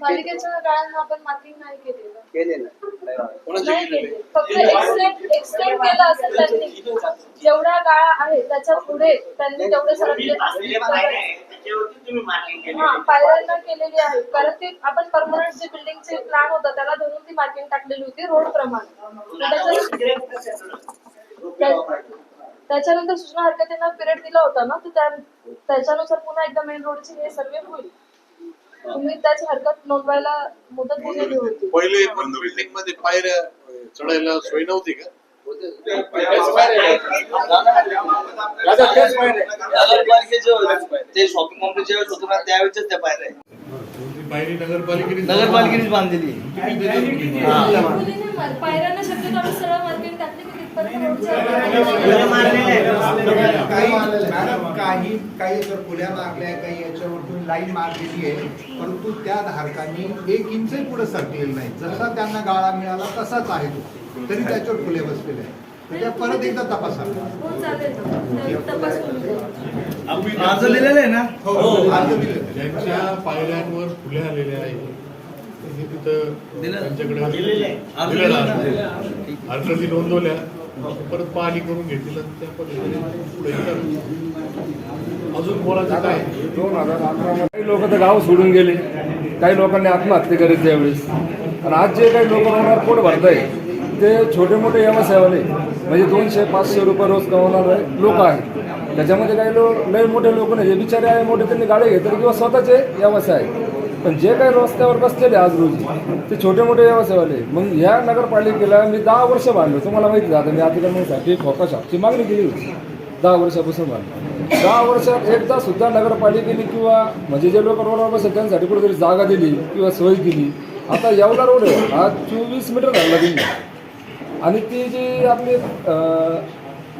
मालिकेच्या काळांना आपण मार्किंग नाही केलेलं केले ना. नाही. केले फक्त एक्सटेंड एक्सटेंड केलं असेल त्यांनी जेवढ्या गाळा आहेत त्याच्या पुढे त्यांनी तेवढे सरकले हा पायऱ्यांना केलेली आहे. कारण ते आपण परमनंट जे बिल्डिंगचे प्लॅन होता त्याला धरून ती मार्किंग टाकलेली होती रोड प्रमाणे. त्याच्या- त्या- त्याच्यानंतर सूचना हरकतींना पिरियड दिला होता ना तर त्या त्याच्यानुसार पुन्हा एकदा मेन रोडची हे सर्वे होईल. तुम्ही त्याची हरकत नोंदवायला मुदत दिलेली होती. पहिले पण बिल्डिंगमध्ये पायऱ्या चढायला सोय नव्हती का? नगरपालिकेचे ते शॉपिंग कॉम्प्लेक्स ज्यावेळेस होतो ना त्यावेळेस त्या पायऱ्या नगरपालिकेने बांधलेली पायऱ्यांना शक्यतो सरळ मार्किंग टाकली की तिथपर्यंत रोडच्या काही काही काही जर पुल्या मारल्या काही याच्यावरतून लाईन मारलेली आहे परंतु त्या धारकांनी एक इंचही पुढे सरकलेलं नाही. जसा त्यांना गाळा मिळाला तसाच आहे तो. तरी त्याच्यावर फुले बसलेले आहे परत एकदा तपासा हो. अर्ज लिहिलेलं आहे ना? हो अर्ज दिले ज्यांच्या पायऱ्यांवर फुले आलेल्या आहेत हे तिथं. त्यांच्याकडे दिलेलं. अर्ज दिलेला दिलेला नोंदवल्या परत पाहणी करून घेतील त्या पद्धतीने पुढे अजून बोलायचं काय? दोन हजार अकरा काही लोक तर गाव सोडून गेले. काही लोकांनी आत्महत्या करीत त्यावेळेस. आणि आज जे काही लोक होणार पोट भरताय. ते छोटे मोठे व्यवसायवाले म्हणजे दोनशे पाचशे रुपये रोज कमवणारे लोक आहेत. त्याच्यामध्ये काही लोक लय मोठे लोक नाही. जे बिचारे आहे मोठे त्यांनी गाडी घेतले किंवा स्वतःचे व्यवसाय आहे पण जे काही रस्त्यावर बसलेले आज रोजी ते छोटे मोठे व्यवसायवाले मग ह्या नगरपालिकेला मी दहा वर्ष बांधलो. तुम्हाला माहिती आता मी अतिक्रमणासाठी खोका शॉपची मागणी केली होती. दहा वर्षापासून बांधलो. दहा वर्षात एकदा सुद्धा नगरपालिकेने किंवा म्हणजे जे लोक रोडवर बसत त्यांसाठी कुठेतरी जागा दिली किंवा सोय दिली आता एवढा रोड आहे हा चोवीस मीटर झाला दिली आणि ती जी आपली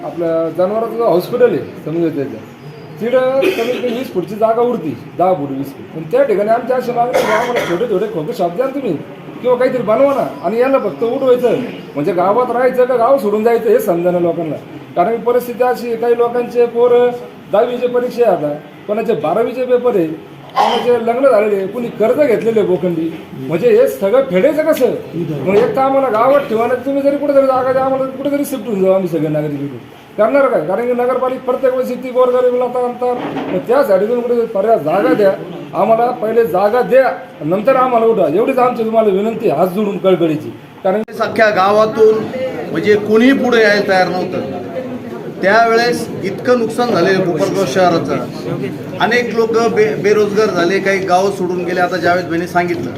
आपल्या जनावरांचं हॉस्पिटल आहे समजा त्याचं तिथं कमीत कमी वीस फुटची जागा उरती दहा फूट वीस फूट. पण त्या ठिकाणी आमच्या अशी मागणी आम्हाला छोटे छोटे खोके शॉप द्या तुम्ही किंवा काहीतरी बनवा ना आणि याला फक्त उठवायचं. म्हणजे गावात राहायचं का गाव सोडून जायचं हे समजा ना लोकांना. कारण की परिस्थिती अशी काही लोकांचे पोरं दहावीचे परीक्षा आहे आता. कोणाचे बारावीचे पेपर आहे कोणाचे लग्न झालेले कुणी कर्ज घेतलेले आहे बोखंडी म्हणजे हे सगळं फेडायचं कसं? मग एक तर आम्हाला गावात ठेवा तुम्ही जरी कुठेतरी जागा द्या आम्हाला कुठेतरी शिफ्ट होऊन जाऊ आम्ही सगळे नागरिक इकडे. करणार काय? कारण की नगरपालिका प्रत्येक वेळेस ती गोरगरीबला आणतात. मग त्यासाठी तुम्ही कुठे पर्याय जागा द्या. आम्हाला पहिले जागा द्या. नंतर आम्हाला उठा एवढीच आमची तुम्हाला विनंती हात जोडून कळकळीची. कारण सख्या गावातून म्हणजे कुणीही पुढे यायला तयार नव्हतं. त्यावेळेस इतकं नुकसान झालेलं कोपरगाव शहराचं. अनेक लोक बे बेरोजगार झाले. काही गाव सोडून गेले. आता जावेद भाईने सांगितलं.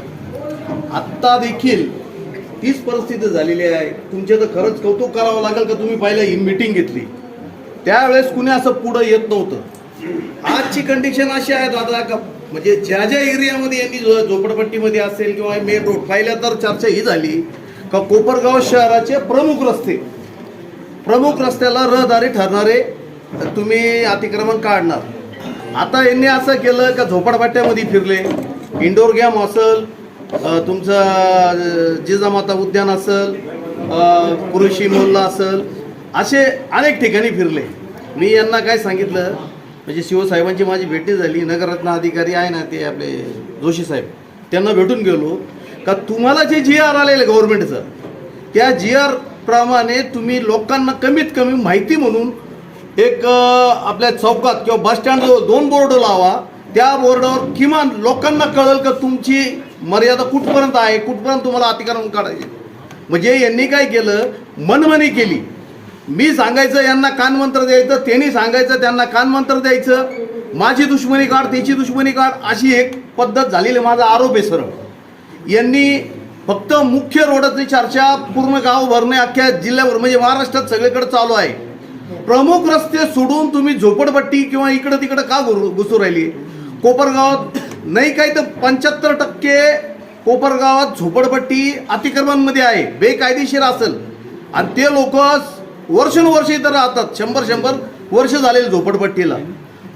आत्ता देखील तीच परिस्थिती झालेली आहे. तुमचे तर खरंच कौतुक करावं लागेल का? तुम्ही पाहिलं ही मिटिंग घेतली. त्यावेळेस कुणी असं पुढं येत नव्हतं. आजची कंडिशन अशी आहे दादा का म्हणजे ज्या ज्या एरियामध्ये यांनी झोपडपट्टीमध्ये असेल किंवा मेन रोड पाहिल्या तर चर्चा ही झाली का कोपरगाव शहराचे प्रमुख रस्ते. प्रमुख रस्त्याला रहदारी ठरणारे तुम्ही अतिक्रमण काढणार. आता यांनी असं केलं का झोपडपट्ट्यामध्ये फिरले. इंडोर गेम असेल तुमचं जिजामाता उद्यान असेल पुरुषी मोल्ला असेल असे अनेक ठिकाणी फिरले. मी यांना काय सांगितलं म्हणजे शिवसाहेबांची माझी भेटी झाली नगररत्न अधिकारी आहे ना ते आपले जोशी साहेब त्यांना भेटून गेलो. का तुम्हाला जे जी आर आलेलं गव्हर्नमेंटचं त्या जी आर प्रमाणे तुम्ही लोकांना कमीत कमी माहिती म्हणून एक आपल्या चौकात किंवा बस स्टँडजवळ दोन बोर्ड लावा त्या बोर्डावर किमान लोकांना कळेल का तुमची मर्यादा कुठपर्यंत आहे कुठपर्यंत तुम्हाला अतिक्रमण काढायचे? म्हणजे यांनी काय केलं? मनमनी केली. मी सांगायचं यांना कानमंत्र द्यायचं त्यांनी सांगायचं त्यांना कानमंत्र द्यायचं. माझी दुश्मनी काढ त्याची दुश्मनी काढ अशी एक पद्धत झालेली माझा आरोप आहे सरळ. यांनी फक्त मुख्य रोडाची चर्चा पूर्ण गाव भरणे अख्ख्या जिल्ह्यावर म्हणजे महाराष्ट्रात सगळीकडे चालू आहे. प्रमुख रस्ते सोडून तुम्ही झोपडपट्टी किंवा इकडं तिकडं का घुरू- घुसू राहिली? कोपरगावात नाही काही तर पंच्याहत्तर टक्के कोपरगावात झोपडपट्टी अतिक्रमणमध्ये आहे. बेकायदेशीर असेल. आणि ते लोक वर्षानुवर्ष इथं राहतात. शंभर शंभर वर्ष झालेले झोपडपट्टीला.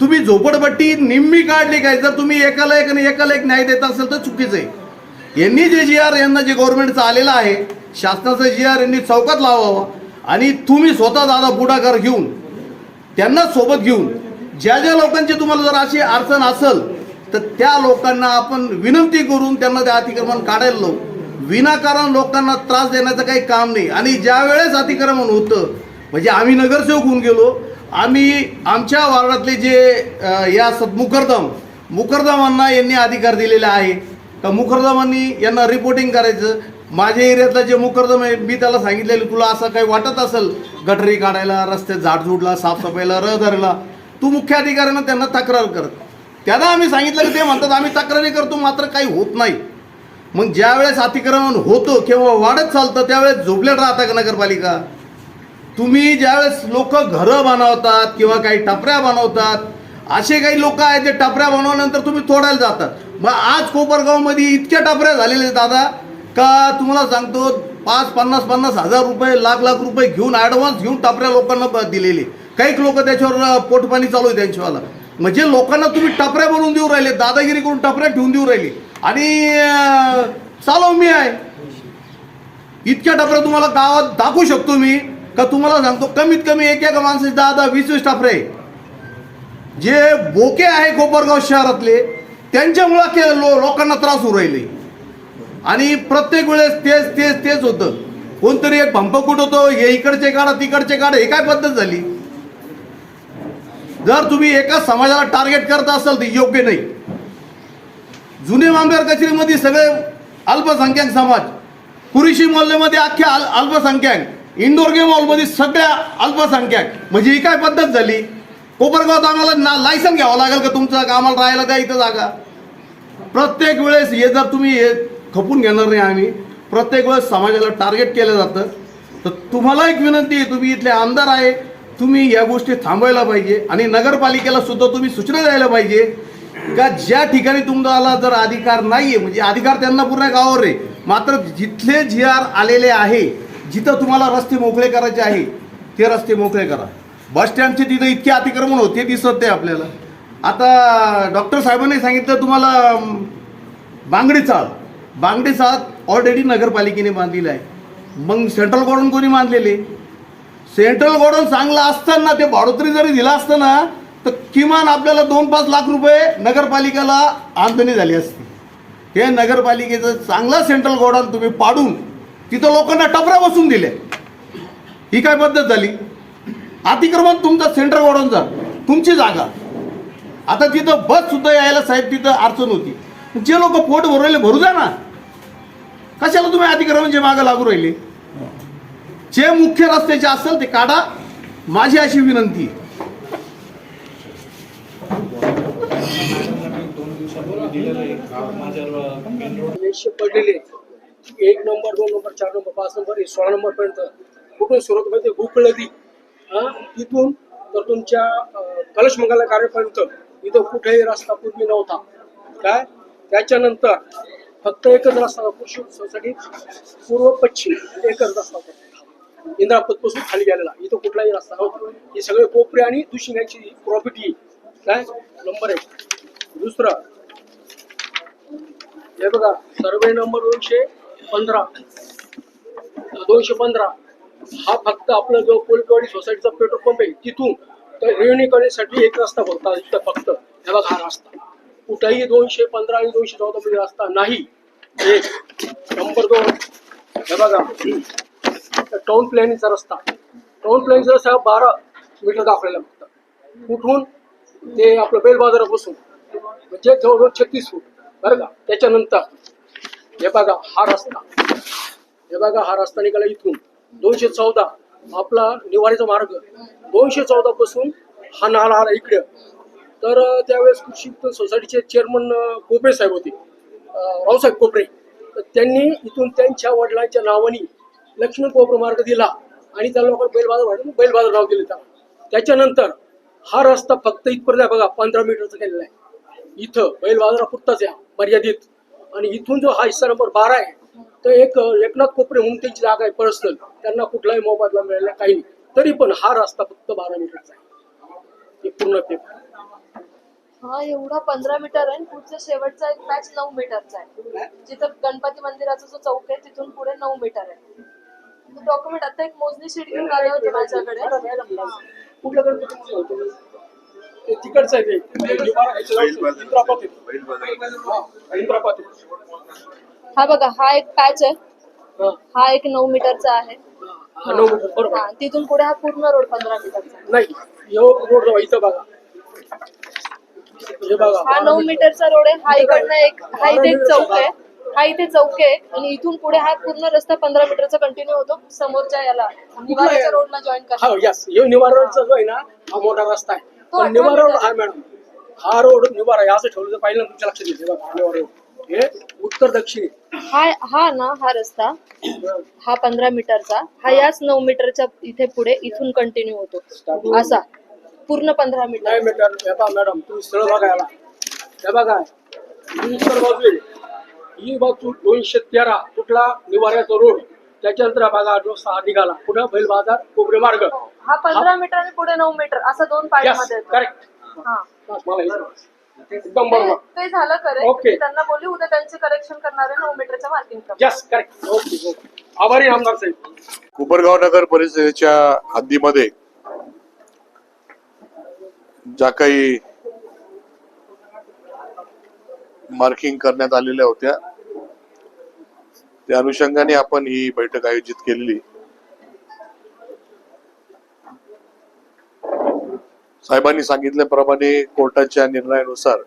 तुम्ही झोपडपट्टी निम्मी काढली काय? जर तुम्ही एकाला एक आणि एकाला एक न्याय देत असेल तर चुकीचं आहे. यांनी जे जी आर यांना जे गव्हर्नमेंटचं आलेलं आहे शासनाचं जी आर यांनी चौकात लावावा आणि तुम्ही स्वतः दादा पुढाकार घेऊन त्यांना सोबत घेऊन ज्या ज्या लोकांची तुम्हाला जर अशी अडचण असेल तर त्या लोकांना आपण विनंती करून त्यांना ते अतिक्रमण काढायला लावू. विनाकारण लोकांना त्रास देण्याचं काही काम नाही. आणि ज्या वेळेस अतिक्रमण होतं म्हणजे आम्ही नगरसेवक होऊन गेलो आम्ही आमच्या वार्डातले जे या सद मुकरदम मुकरदमांना यांनी अधिकार दिलेला आहे तर मुकरदमांनी यांना रिपोर्टिंग करायचं. माझ्या एरियातला जे मुकरदम आहे मी त्याला सांगितलेलं तुला असं काही वाटत असेल गटरी काढायला रस्त्यात झाडझुडला साफसफाईला रहदारीला? तू मुख्य अधिकाऱ्यांना त्यांना तक्रार कर. त्यांना आम्ही सांगितलं की ते म्हणतात आम्ही तक्रारी करतो मात्र काही होत नाही. मग ज्यावेळेस अतिक्रमण होतं किंवा वाढत चालतं त्यावेळेस झोपलेट राहता का नगरपालिका? तुम्ही ज्यावेळेस लोक घरं बनवतात किंवा काही टपऱ्या बनवतात असे काही लोक आहेत ते टपऱ्या बनवल्यानंतर तुम्ही तोडायला जातात. मग आज कोपरगावमध्ये इतक्या टपऱ्या झालेल्या आहेत दादा का तुम्हाला सांगतो पाच पन्नास पन्नास हजार रुपये लाख लाख रुपये घेऊन ॲडव्हान्स घेऊन टपऱ्या लोकांना दिलेले. काही लोक त्याच्यावर पोटपाणी चालू आहे त्यांच्यावाला. म्हणजे लोकांना तुम्ही टपऱ्या बनवून देऊ राहिले दादागिरी करून टपऱ्या ठेवून देऊ राहिली. आणि चालव मी आहे. इतक्या टपऱ्या तुम्हाला गावात दाखवू शकतो मी का तुम्हाला सांगतो कमीत कमी एक एका माणसाचे दहा दहा वीस वीस टपरे. जे बोके आहे कोपरगाव शहरातले त्यांच्यामुळं के लो लोकांना त्रास होऊ राहिले. आणि प्रत्येक वेळेस तेच तेच तेच होतं. कोणतरी एक भंप कुठं होतो हे इकडचे काढा तिकडचे काढा हे काय पद्धत झाली? जर तुम्ही एकाच समाजाला टार्गेट करत असाल तर योग्य नाही. जुने मांबेर कचेरीमध्ये सगळे अल्पसंख्याक समाज कुरिशी मोहल्ल्यामध्ये अख्ख्या अल अल्पसंख्याक इंडोर गेम मॉलमध्ये सगळ्या अल्पसंख्याक. म्हणजे ही काय पद्धत झाली? कोपरगावात आम्हाला ना लायसन घ्यावं लागेल का तुमचं? का आम्हाला राहायला द्या इथं जागा? प्रत्येक वेळेस हे जर तुम्ही हे खपून घेणार नाही आम्ही प्रत्येक वेळेस समाजाला टार्गेट केलं जातं. तर तुम्हाला एक विनंती आहे तुम्ही इथले आमदार आहे तुम्ही या गोष्टी थांबवायला पाहिजे आणि नगरपालिकेला सुद्धा तुम्ही सूचना द्यायला पाहिजे का ज्या ठिकाणी तुम्हाला जर अधिकार नाहीये म्हणजे अधिकार त्यांना पूर्ण गावावर आहे मात्र जिथले जी आर आलेले आहे जिथं तुम्हाला रस्ते मोकळे करायचे आहे ते रस्ते मोकळे करा. बस स्टँडचे तिथं इतके अतिक्रमण होते दिसत ते आपल्याला. आता डॉक्टर साहेबांनी सांगितलं तुम्हाला बांगडी चाळ. बांगडी चाळ ऑलरेडी नगरपालिकेने बांधलेलं आहे. मग सेंट्रल गोडाऊन कोणी बांधलेले? सेंट्रल गोडाऊन चांगलं असताना ते भाडोत्री जरी दिलं असतं ना तर किमान आपल्याला दोन पाच लाख रुपये नगरपालिकेला आमदनी झाली असती. हे नगरपालिकेचं चांगलं सेंट्रल गोडाऊन तुम्ही पाडून तिथं लोकांना टपऱ्या बसून दिल्या. ही काय पद्धत झाली? अतिक्रमण तुमचा सेंट्रल गोडाऊनचा तुमची जागा. आता तिथं बस सुद्धा यायला साहेब तिथं अडचण होती. जे लोक पोट भरवले भरू द्या ना. कशाला तुम्ही अतिक्रमणचे मागं लागू राहिले? जे मुख्य रस्त्याचे असेल ते काढा. माझी अशी विनंती आहे. पडलेले एक नंबर दोन नंबर चार नंबर पाच नंबर सोळा नंबर पर्यंत कुठून सुरुवात माहिती भूक नदी तिथून तर तुमच्या कलश मंगला कार्यापर्यंत इथं कुठेही रस्ता पूर्वी नव्हता. काय? त्याच्यानंतर फक्त एकच रस्ता कृषी सोसायटी पूर्व पश्चिम एकच रस्ता होता. इंद्रापदपासून खाली गेलेला इथं कुठलाही रस्ता नव्हता. हे सगळे कोपरे आणि दुशिंगाची प्रॉपर्टी काय? नंबर एक. दुसरं. हे बघा सर्वे नंबर दोनशे पंधरा. दोनशे पंधरा. हा फक्त आपला जो कोलकवाडी सोसायटीचा पेट्रोल पंप आहे तिथून तर रेव्हन्यू करण्यासाठी एक रस्ता होता इथं फक्त. हे बघा हा रस्ता. कुठेही दोनशे पंधरा आणि दोनशे चौदा मध्ये रस्ता नाही. एक नंबर दोन. हे बघा. टाउन प्लॅनिंगचा रस्ता. टाउन प्लॅनिंगचा रस्ता बारा मीटर दाखवलेला फक्त. कुठून? ते आपलं बेल बाजारापासून म्हणजे जवळजवळ छत्तीस फूट. बरं का? त्याच्यानंतर हे बघा हा रस्ता. हे बघा हा रस्ता निघाला इथून. दोनशे चौदा आपला निवारीचा मार्ग. दोनशे चौदा पासून हा नाला आला इकडे. तर त्यावेळेस कृषी सोसायटीचे चेअरमन कोपरे साहेब होते. रावसाहेब कोपरे. तर त्यांनी इथून त्यांच्या वडिलांच्या नावाने लक्ष्मण कोपर मार्ग दिला आणि त्या लोकांना बैलबाजार वाढून नाव दिले त्याला. त्याच्यानंतर हा रस्ता फक्त इथपर्यंत बघा पंधरा मीटरचा केलेला आहे. इथं बैलबाजारा पुरताच आहे मर्यादित. आणि इथून जो हा हिस्सा नंबर बारा आहे तर एक एकनाथ कोपरे म्हणून त्यांची जागा आहे पर्सनल. त्यांना कुठलाही मोबदला मिळाला काही नाही. तरी पण हा रस्ता फक्त बारा मीटरचा आहे. हे पूर्ण पेपर हा एवढा पंधरा मीटर आहे पुढचा शेवटचा एक पॅच नऊ मीटरचा आहे. जिथं गणपती मंदिराचा जो चौक आहे तिथून पुढे नऊ मीटर आहे. डॉक्युमेंट आता एक मोजणी शीट घेऊन आले होते माझ्याकडे. कुठल्या ते तिकडचं आहे ते. निवारा ह्याच्या इंद्रापात. हा, इंद्रापात. हा बघा हा एक पॅच आहे. हा, हा एक नऊ मीटरचा आहे. हा, नऊ मीटर बरोबर. हा तिथून पुढे हा पूर्ण रोड पंधरा मीटरचा आहे. नाही यो रोड इथं बघा. हे बघा. हा नऊ मीटरचा रोड आहे. हा इकडनं एक हा इथे एक चौक आहे. हा इथे चौक आहे आणि इथून पुढे हा पूर्ण रस्ता पंधरा मीटरचा कंटिन्यू होतो. समोरच्या याला रोडला जॉईन हा करा. यस यो निवारा रोडचा जो आहे ना हा मोठा रस्ता आहे. तो पण अठरा निवारा रोड. हा मॅडम हा रोड निवारा आहे, असं ठेवलं तर पाहिलं ना तुमच्या लक्षात येते बघा निवारा रोड हे उत्तर दक्षिण आहे. हा हा ना हा रस्ता. हा पंधरा मीटरचा. हा याच नऊ मीटरच्या इथे पुढे इथून कंटिन्यू होतो. असा. पूर्ण पंधरा मीटर. नाही मीटर हे पहा मॅडम तुम्ही स्थळ बघा याला. हे बघा. ही उत्तर बाजू आहे ही बाजू दोनशे तेरा कुठला निवाऱ्याचा रोड त्याच्यानंतर बघा जो सहा निघाला. पुढे बैल बाजार कोबरे मार्ग. हा पंधरा मीटर आणि पुढे नऊ मीटर असं दोन पार्ट यसमध्ये येतो. करेक्ट. एकदम ते बरोबर. ते झालं करेक्ट त्यांना बोलली उद्या त्यांचे करेक्शन करणारे नऊ मीटरच्या marking yes correct okay okay आभारी आमदार साहेब. कुपरगाव नगर परिषदेच्या हद्दीमध्ये ज्या काही मार्किंग करण्यात आलेल्या होत्या त्या अनुषंगाने आपण ही बैठक आयोजित केलेली. साहेबांनी सांगितल्याप्रमाणे कोर्टाच्या निर्णयानुसार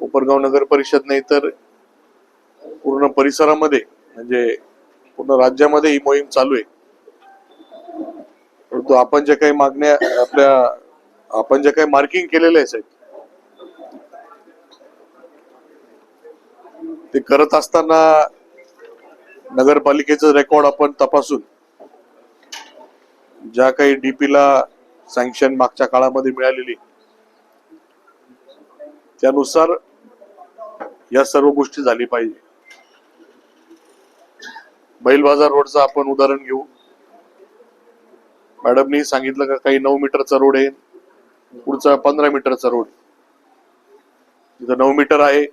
कोपरगाव नगर परिषद नाही तर पूर्ण परिसरामध्ये म्हणजे पूर्ण राज्यामध्ये ही मोहीम चालू आहे. परंतु आपण ज्या काही मागण्या आपल्या आपण ज्या काही मार्किंग केलेले आहे साहेब ते करत असताना नगरपालिकेचं रेकॉर्ड आपण तपासून ज्या काही डीपीला सँक्शन मागच्या काळामध्ये मिळालेली त्यानुसार या सर्व गोष्टी झाली पाहिजे. बैल बाजार रोडचं आपण उदाहरण घेऊ. मॅडमनी सांगितलं का काही नऊ मीटरचा रोड आहे पुढचा पंधरा मीटरचा रोड. तिथं नऊ मीटर आहे.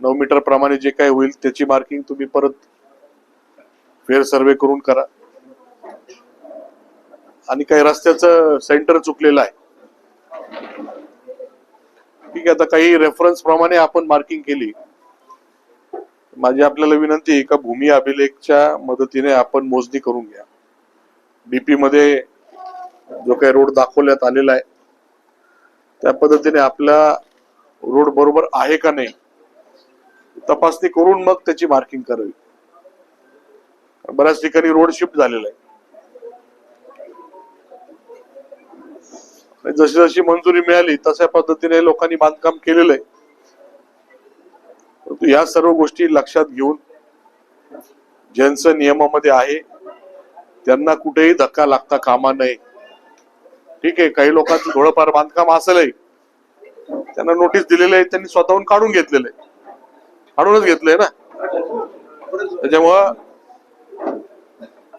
नऊ मीटर प्रमाणे जे काही होईल त्याची मार्किंग तुम्ही परत फेर सर्वे करून करा. आणि काही रस्त्याचं सेंटर चुकलेलं आहे. ठीक आहे आता काही रेफरन्स प्रमाणे आपण मार्किंग केली. माझी आपल्याला विनंती आहे का भूमी अभिलेखच्या मदतीने आपण मोजणी करून घ्या. डीपी मध्ये जो काही रोड दाखवण्यात आलेला आहे त्या पद्धतीने आपला रोड बरोबर आहे का नाही तपासणी करून मग त्याची मार्किंग करावी. बऱ्याच ठिकाणी रोड शिफ्ट झालेला आहे. जशी जशी मंजुरी मिळाली तशा पद्धतीने लोकांनी बांधकाम केलेलं आहे. परंतु या सर्व गोष्टी लक्षात घेऊन ज्यांचं नियमामध्ये आहे त्यांना कुठेही धक्का लागता कामा नये. ठीक आहे काही लोकांचं थोडंफार बांधकाम असेलही त्यांना नोटीस दिलेली आहे त्यांनी स्वतःहून काढून घेतलेलं आहे. काढूनच घेतलंय ना. त्याच्यामुळं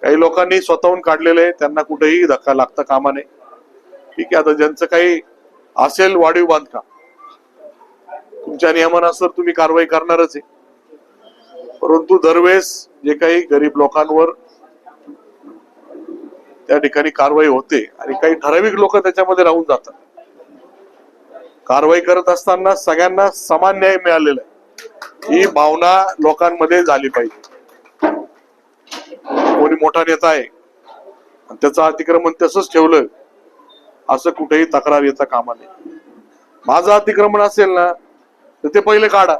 काही लोकांनी स्वतःहून काढलेले आहे त्यांना कुठेही धक्का लागता कामा नये. ठीक आहे आता ज्यांचं काही असेल वाढीव बांधकाम तुमच्या नियमानुसार तुम्ही कारवाई करणारच आहे. परंतु दरवेळेस जे काही गरीब लोकांवर त्या ठिकाणी कारवाई होते आणि काही ठराविक लोक त्याच्यामध्ये राहून जातात. कारवाई करत असताना सगळ्यांना समान न्याय मिळालेला आहे. ही भावना लोकांमध्ये झाली पाहिजे. कोणी मोठा नेता आहे आणि त्याचं अतिक्रमण तसंच ठेवलं असं कुठेही तक्रार येता कामा नये. माझं अतिक्रमण असेल ना तर ते पहिले काढा.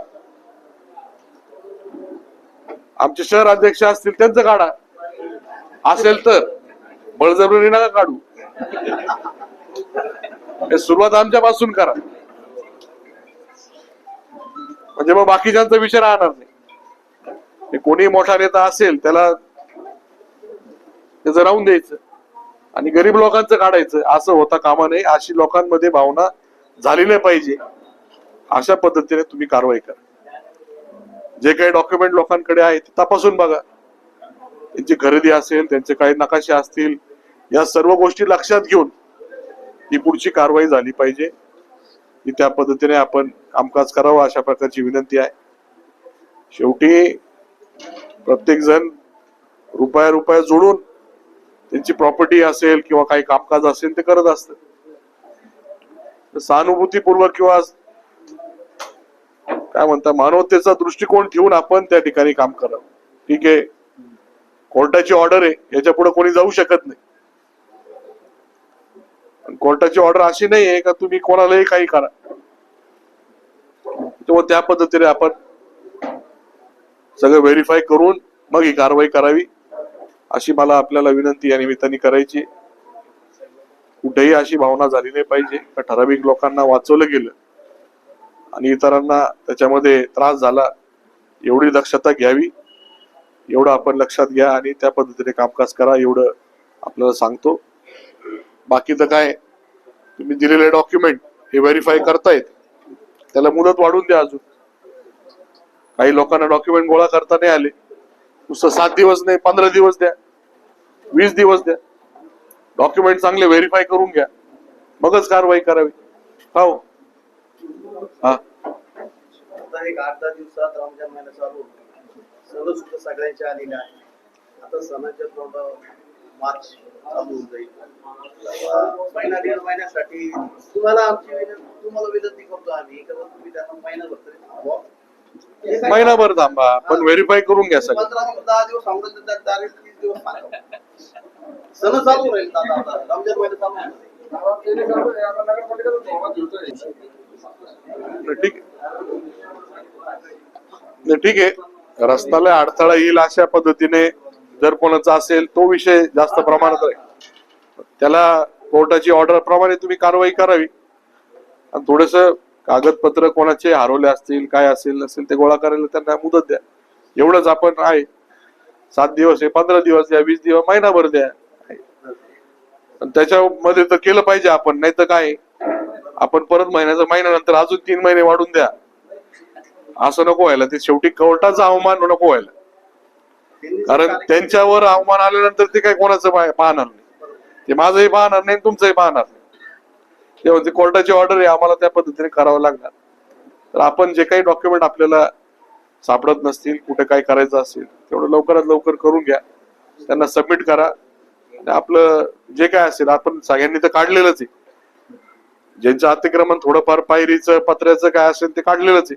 आमचे शहर अध्यक्ष असतील त्यांचं काढा. असेल तर बळजबरी नका काढू. हे सुरुवात आमच्यापासून करा. म्हणजे मग बाकीच्यांचा विषय राहणार नाही. कोणी मोठा नेता असेल त्याला त्याचं राहून द्यायचं. आणि गरीब लोकांचं काढायचं. असं होता कामा नये. अशी लोकांमध्ये भावना झाली नाही पाहिजे. अशा पद्धतीने तुम्ही कारवाई करा. जे काही डॉक्युमेंट लोकांकडे आहे ते तपासून बघा. त्यांची खरेदी असेल त्यांचे काही नकाशे असतील या सर्व गोष्टी लक्षात घेऊन ही पुढची कारवाई झाली पाहिजे. की त्या पद्धतीने आपण कामकाज करावं अशा प्रकारची विनंती आहे. शेवटी प्रत्येक जण रुपया रुपया जोडून त्यांची प्रॉपर्टी असेल किंवा काही कामकाज असेल ते करत असत. सहानुभूतीपूर्वक किंवा काय म्हणता मानवतेचा दृष्टिकोन ठेवून आपण त्या ठिकाणी काम करावं. ठीक आहे? कोर्टाची ऑर्डर आहे याच्यापुढे कोणी जाऊ शकत नाही. कोर्टाची ऑर्डर अशी नाही आहे का तुम्ही कोणालाही काही करा. तेव्हा त्या पद्धतीने आपण सगळं व्हेरीफाय करून मग ही कारवाई करावी अशी मला आपल्याला विनंती या निमित्ताने करायची. कुठेही अशी भावना झाली नाही पाहिजे. का ठराविक लोकांना वाचवलं गेलं आणि इतरांना त्याच्यामध्ये त्रास झाला एवढी दक्षता घ्यावी एवढं आपण लक्षात घ्या आणि त्या पद्धतीने कामकाज करा एवढं आपल्याला सांगतो. बाकीचं काय तुम्ही दिलेले डॉक्युमेंट हे व्हेरीफाय करतायत. त्याला मुदत वाढून द्या अजून. काही लोकांना डॉक्युमेंट गोळा करता नाही आले. नुसतं सात दिवस नाही पंधरा दिवस द्या. वीस दिवस द्या. डॉक्युमेंट चांगले व्हेरीफाय करून घ्या. मगच कारवाई करावी. हो. हा. आता एक आठ दहा दिवसात रमजान महिना चालू सण सुद्धा आता सणाच्या तोंडावर मार्च होऊन जाईल महिना दीड महिन्यासाठी तुम्हाला आमची विनंती तुम्हाला विनंती करतो आम्ही का तुम्ही त्यांना महिनाभर तरी थांबवा. महिनाभर थांबा पण व्हेरीफाय करून घ्या सगळं पंधरा दहा दिवस तारीख तीस दिवस सण चालू राहील रमजान महिना चालू ठीक ठीक आहे रस्त्याला अडथळा येईल अशा पद्धतीने जर कोणाचा असेल तो विषय जास्त प्रमाणात आहे. त्याला कोर्टाची ऑर्डर प्रमाणे तुम्ही कारवाई करावी. आणि थोडस कागदपत्र कोणाचे हरवले असतील काय असेल नसेल ते गोळा करायला त्यांना मुदत द्या. एवढंच आपण आहे. सात दिवस आहे पंधरा दिवस द्या वीस दिवस महिनाभर द्या. त्याच्यामध्ये तर केलं पाहिजे आपण नाही तर काय? आपण परत महिन्याचा महिन्यानंतर अजून तीन महिने वाढून द्या. असं नको व्हायला. ते शेवटी कोर्टाचा अवमान नको व्हायला. कारण त्यांच्यावर अवमान आल्यानंतर ते काय कोणाचं पाह- पाहणार नाही. ते माझंही पाहणार नाही तुमचंही पाहणार नाही. ते म्हणते कोर्टाची ऑर्डर आहे आम्हाला त्या पद्धतीने करावं लागणार. तर आपण जे काही डॉक्युमेंट आपल्याला सापडत नसतील कुठे काय करायचं असेल तेवढं लवकरात लवकर करून घ्या. त्यांना सबमिट करा. आणि आपलं जे काय असेल आपण सगळ्यांनी तर काढलेलंच आहे. ज्यांचं अतिक्रमण थोडंफार पायरीचं पत्र्याचं काय असेल ते काढलेलंच आहे.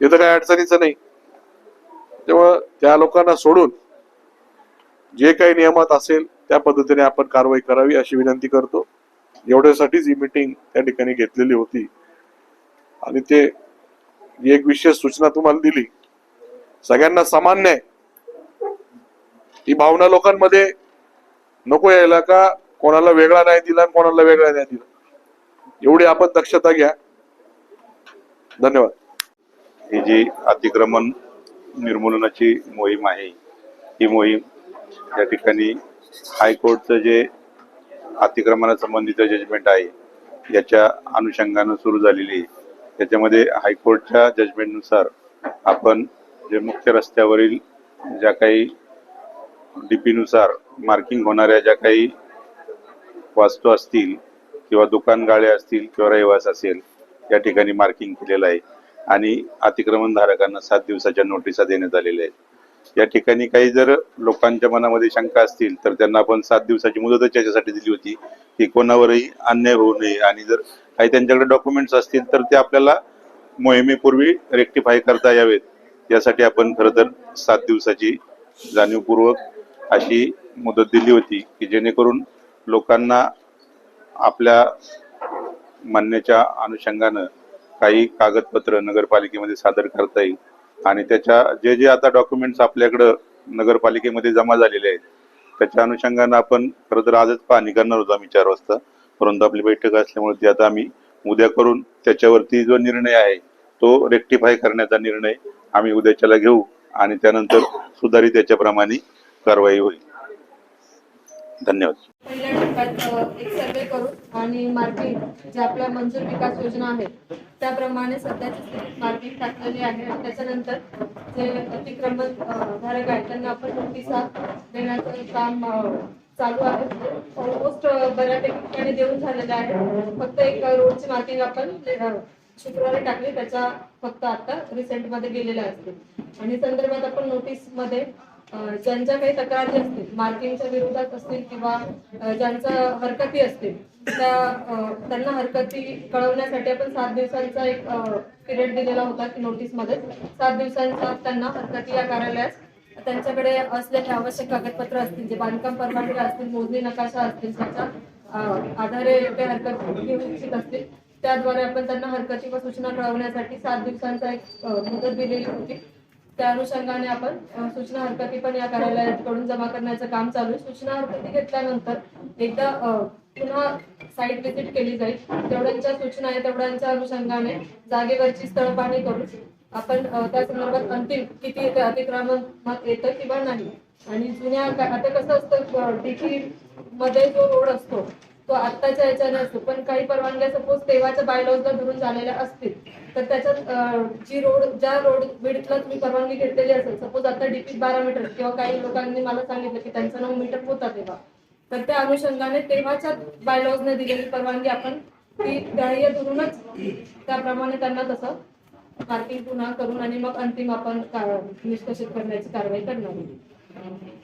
ते तर काय अडचणीचं नाही. तेव्हा त्या लोकांना सोडून जे काही नियमात असेल त्या पद्धतीने आपण कारवाई करावी अशी विनंती करतो. एवढ्यासाठीच ही मिटिंग त्या ठिकाणी घेतलेली होती. आणि ते एक विशेष सूचना तुम्हाला दिली. सगळ्यांना समान न्याय. ही भावना लोकांमध्ये नको यायला का? कोणाला वेगळा न्याय दिला आणि कोणाला वेगळा न्याय दिला. एवढी आपण दक्षता घ्या. धन्यवाद. ही जी अतिक्रमण निर्मूलनाची मोहीम आहे. ही मोहीम या ठिकाणी हायकोर्टचं जे अतिक्रमणासंबंधीचं जजमेंट आहे याच्या अनुषंगानं सुरू झालेली आहे. त्याच्यामध्ये हायकोर्टच्या जजमेंटनुसार आपण जे मुख्य रस्त्यावरील ज्या काही डीपीनुसार मार्किंग होणाऱ्या ज्या काही वास्तू असतील किंवा दुकानगाळे असतील किंवा रहिवास असेल या ठिकाणी मार्किंग केलेलं आहे. आणि अतिक्रमणधारकांना सात दिवसाच्या नोटिसा देण्यात आलेल्या आहेत. या ठिकाणी काही जर लोकांच्या मनामध्ये शंका असतील तर त्यांना आपण सात दिवसाची मुदतच याच्यासाठी दिली होती की कोणावरही अन्याय होऊ नये. आणि जर काही त्यांच्याकडे डॉक्युमेंट्स असतील तर ते आपल्याला मोहिमेपूर्वी रेक्टिफाय करता यावेत. यासाठी आपण खरं तर सात दिवसाची जाणीवपूर्वक अशी मुदत दिली होती की जेणेकरून लोकांना आपल्या म्हणण्याच्या अनुषंगानं काही कागदपत्र नगरपालिकेमध्ये सादर करता येईल. आणि त्याच्या जे जे आता डॉक्युमेंट्स आपल्याकडं नगरपालिकेमध्ये जमा झालेले आहेत त्याच्या अनुषंगानं आपण खरं तर आजच पाहणी करणार होतो आम्ही चार वाजता. परंतु आपली बैठक असल्यामुळे ती आता आम्ही उद्या करून त्याच्यावरती जो निर्णय आहे तो रेक्टिफाय करण्याचा निर्णय आम्ही उद्याच्याला घेऊ आणि त्यानंतर सुधारित याच्याप्रमाणे कारवाई होईल. धन्यवाद. पहिल्या टप्प्यात एक सर्वे करून आणि मार्किंग ज्या आपल्या मंजूर विकास योजना आहेत त्याप्रमाणे सध्याची स्थितीत मार्किंग टाकलेली आहे आणि त्याच्यानंतर जे अतिक्रमण धारक आहेत त्यांना आपण नोटिसा देण्याचं काम चालू आहे. ऑलमोस्ट बऱ्यापैकी ठिकाणी देऊन झालेलं आहे. फक्त एक रोडची मार्किंग आपण शुक्रवारी टाकली त्याच्या फक्त आता रिसेंटमध्ये गेलेल्या असतील. आणि संदर्भात आपण नोटीसमध्ये ज्यांच्या काही तक्रारी असतील मार्किंगच्या विरोधात असतील किंवा ज्यांचा ज्यांच्या हरकती असतील त्या त्यांना हरकती कळवण्यासाठी आपण सात दिवसांचा एक पिरियड दिलेला होता की नोटीसमध्ये सात दिवसांचा त्यांना हरकती या कार्यालयास त्यांच्याकडे असलेले आवश्यक कागदपत्र असतील जे बांधकाम परवानगी असतील मोजणी नकाशा असतील त्याच्या आधारे ते हरकत घेऊ इच्छित असतील त्याद्वारे आपण त्यांना हरकती व सूचना कळवण्यासाठी सात दिवसांचा एक मुदत दिलेली होती. त्या अनुषंगाने आपण सूचना हरकती पण या कार्यालयाकडून जमा करण्याचं काम चालू आहे. सूचना हरकती घेतल्यानंतर एकदा पुन्हा साईट व्हिजिट केली जाईल. तेवढ्यांच्या सूचना आहे तेवढ्यांच्या अनुषंगाने जागेवरची स्थळ पाहणी करून आपण त्या संदर्भात अंतिम किती ते अतिक्रमण येतं किंवा नाही. आणि जुन्या आता कसं असतं डिकी मध्ये जो रोड असतो तो आत्ताच्या याच्याने असतो. पण काही परवानग्या सपोज तेव्हाच्या बायलॉजला धरून झालेल्या असतील तर त्याच्यात जी रोड ज्या रोड विडथला तुम्ही परवानगी घेतलेली असेल सपोज आता डीपी बारा मीटर किंवा काही लोकांनी मला सांगितलं की त्यांचा नऊ मीटर होता तेव्हा. तर त्या अनुषंगाने तेव्हाच्या बायलॉजने दिलेली परवानगी आपण ती ग्राह्य धरूनच त्याप्रमाणे त्यांना तसं मार्किंग पुन्हा करून आणि मग अंतिम आपण निष्कर्षित करण्याची कारवाई करणार